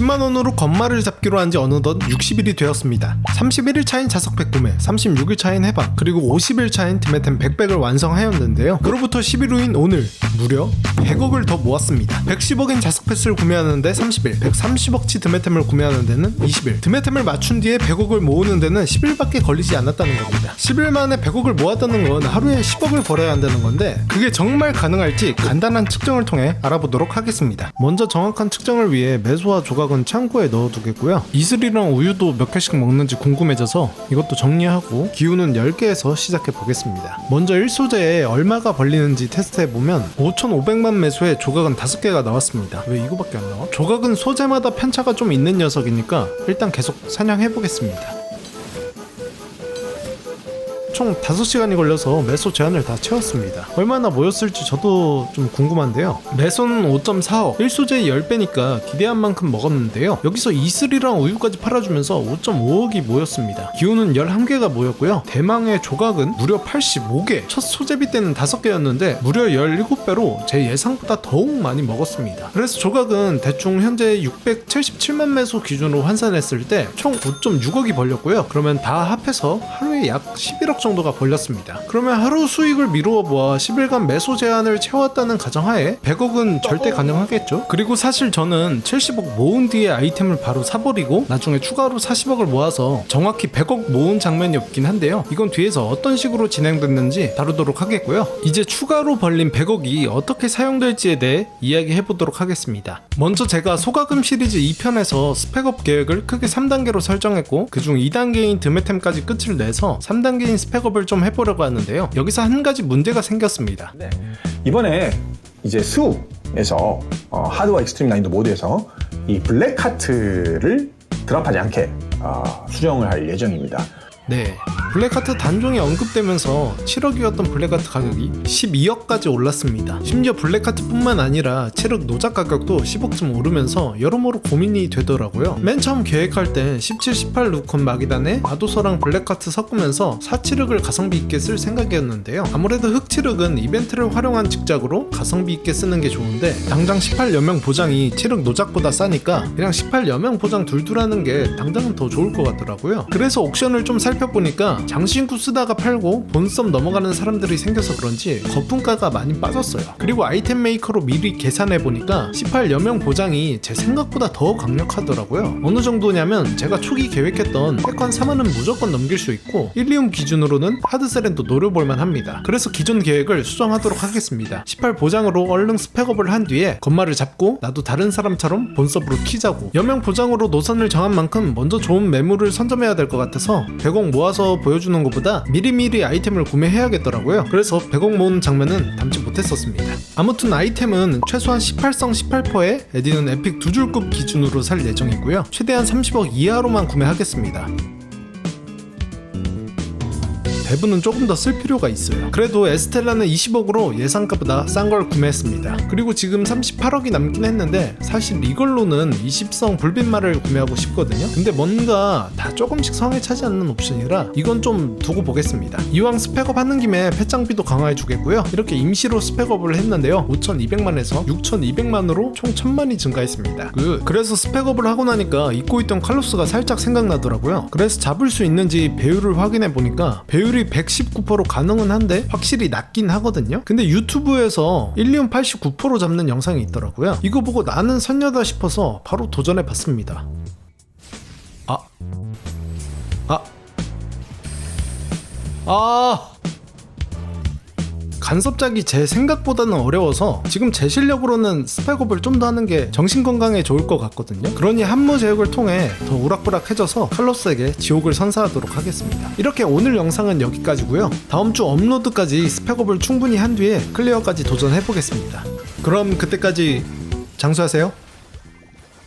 10만원으로 건말을 잡기로 한 지 어느덧 60일이 되었습니다. 31일 차인 자석팩 구매 36일 차인 해방 그리고 50일 차인 드메템 100백을 완성하였는데요. 그로부터 10일 후인 오늘 무려 100억을 더 모았습니다. 110억인 자석패스를 구매하는데 30일 130억치 드메템을 구매하는 데는 20일. 드메템을 맞춘 뒤에 100억을 모으는 데는 10일밖에 걸리지 않았다는 겁니다. 10일 만에 100억을 모았다는 건 하루에 10억을 벌어야 한다는 건데 그게 정말 가능할지 간단한 측정을 통해 알아보도록 하겠습니다. 먼저 정확한 측정을 위해 매수와 조각 은 창고에 넣어두겠고요. 이슬이랑 우유도 몇 개씩 먹는지 궁금해져서 이것도 정리하고 기우는 10개에서 시작해 보겠습니다. 먼저 1소재에 얼마가 벌리는지 테스트해 보면 5,500만 매수에 조각은 5개가 나왔습니다. 왜 이거밖에 안 나와? 조각은 소재마다 편차가 좀 있는 녀석이니까 일단 계속 사냥해 보겠습니다 총 5시간이 걸려서 매소 제한을 다 채웠습니다. 얼마나 모였을지 저도 좀 궁금한데요. 매소는 5.4억, 1소재 10배니까 기대한 만큼 먹었는데요. 여기서 이슬이랑 우유까지 팔아주면서 5.5억이 모였습니다. 기호는 11개가 모였고요. 대망의 조각은 무려 85개, 첫 소재비 때는 5개였는데 무려 17배로 제 예상보다 더욱 많이 먹었습니다. 그래서 조각은 대충 현재 677만 매소 기준으로 환산했을 때 총 5.6억이 벌렸고요. 그러면 다 합해서 하루에 약 11억 정도가 벌렸습니다. 그러면 하루 수익을 미루어 보아 10일간 매수 제한을 채웠다는 가정하에 100억은 절대 가능하겠죠? 그리고 사실 저는 70억 모은 뒤에 아이템을 바로 사버리고 나중에 추가로 40억을 모아서 정확히 100억 모은 장면이 없긴 한데요. 이건 뒤에서 어떤 식으로 진행됐는지 다루도록 하겠고요. 이제 추가로 벌린 100억이 어떻게 사용될지에 대해 이야기해 보도록 하겠습니다. 먼저 제가 소가금 시리즈 2편에서 스펙업 계획을 크게 3단계로 설정했고 그중 2단계인 드메템까지 끝을 내서 3단계인 스펙업을 좀 해보려고 하는데요. 여기서 한 가지 문제가 생겼습니다. 네. 이번에 이제 수에서 어, 하드와 익스트림 난이도 모드에서 이 블랙 하트를 드랍하지 않게 어, 수정을 할 예정입니다. 네. 블랙하트 단종이 언급되면서 7억이었던 블랙하트 가격이 12억까지 올랐습니다. 심지어 블랙하트뿐만 아니라 체력 노작 가격도 10억쯤 오르면서 여러모로 고민이 되더라고요. 맨 처음 계획할 땐 17, 18 루콘 마기단에 마도서랑 블랙하트 섞으면서 4칠흑을 가성비 있게 쓸 생각이었는데요. 아무래도 흑칠흑은 이벤트를 활용한 직작으로 가성비 있게 쓰는 게 좋은데 당장 18 여명 보장이 7흑 노작보다 싸니까 그냥 18 여명 보장 둘둘 하는 게 당장은 더 좋을 것 같더라고요. 그래서 옥션을 좀 살펴보니까 장신구 쓰다가 팔고 본섬 넘어가는 사람들이 생겨서 그런지 거품가가 많이 빠졌어요. 그리고 아이템 메이커로 미리 계산해 보니까 18 여명 보장이 제 생각보다 더 강력하더라고요. 어느 정도냐면 제가 초기 계획했던 패컨 3원은 무조건 넘길 수 있고 1리움 기준으로는 하드셀엔도 노려볼만 합니다. 그래서 기존 계획을 수정하도록 하겠습니다. 18 보장으로 얼른 스펙업을 한 뒤에 건마를 잡고 나도 다른 사람처럼 본섭으로 키자고 여명 보장으로 노선을 정한 만큼 먼저 좋은 매물을 선점해야 될 것 같아서 100억 모아서 보여주는 것보다 미리미리 아이템을 구매해야겠더라고요. 그래서 100억 모으는 장면은 담지 못했었습니다. 아무튼 아이템은 최소한 18성 18%에 에디는 에픽 두 줄급 기준으로 살 예정이고요. 최대한 30억 이하로만 구매하겠습니다. 대부는 조금 더 쓸 필요가 있어요. 그래도 에스텔라는 20억으로 예상가보다 싼 걸 구매했습니다. 그리고 지금 38억이 남긴 했는데 사실 이걸로는 20성 불빛말을 구매하고 싶거든요. 근데 뭔가 다 조금씩 성에 차지 않는 옵션이라 이건 좀 두고 보겠습니다. 이왕 스펙업 하는 김에 패장비도 강화해 주겠고요. 이렇게 임시로 스펙업을 했는데요. 5,200만에서 6,200만으로 총 1,000만이 증가했습니다. 그, 그래서 스펙업을 하고 나니까 잊고 있던 칼로스가 살짝 생각나더라고요. 그래서 잡을 수 있는지 배율을 확인해 보니까 배율이 119%로 가능은 한데 확실히 낮긴 하거든요. 근데 유튜브에서 1리움 89% 잡는 영상이 있더라고요. 이거 보고 나는 선녀다 싶어서 바로 도전해 봤습니다. 아. 아. 아. 간섭작이 제 생각보다는 어려워서 지금 제 실력으로는 스펙업을 좀 더 하는 게 정신 건강에 좋을 것 같거든요. 그러니 한무 제육을 통해 더 우락부락해져서 칼로스에게 지옥을 선사하도록 하겠습니다. 이렇게 오늘 영상은 여기까지고요. 다음 주 업로드까지 스펙업을 충분히 한 뒤에 클리어까지 도전해 보겠습니다. 그럼 그때까지 장수하세요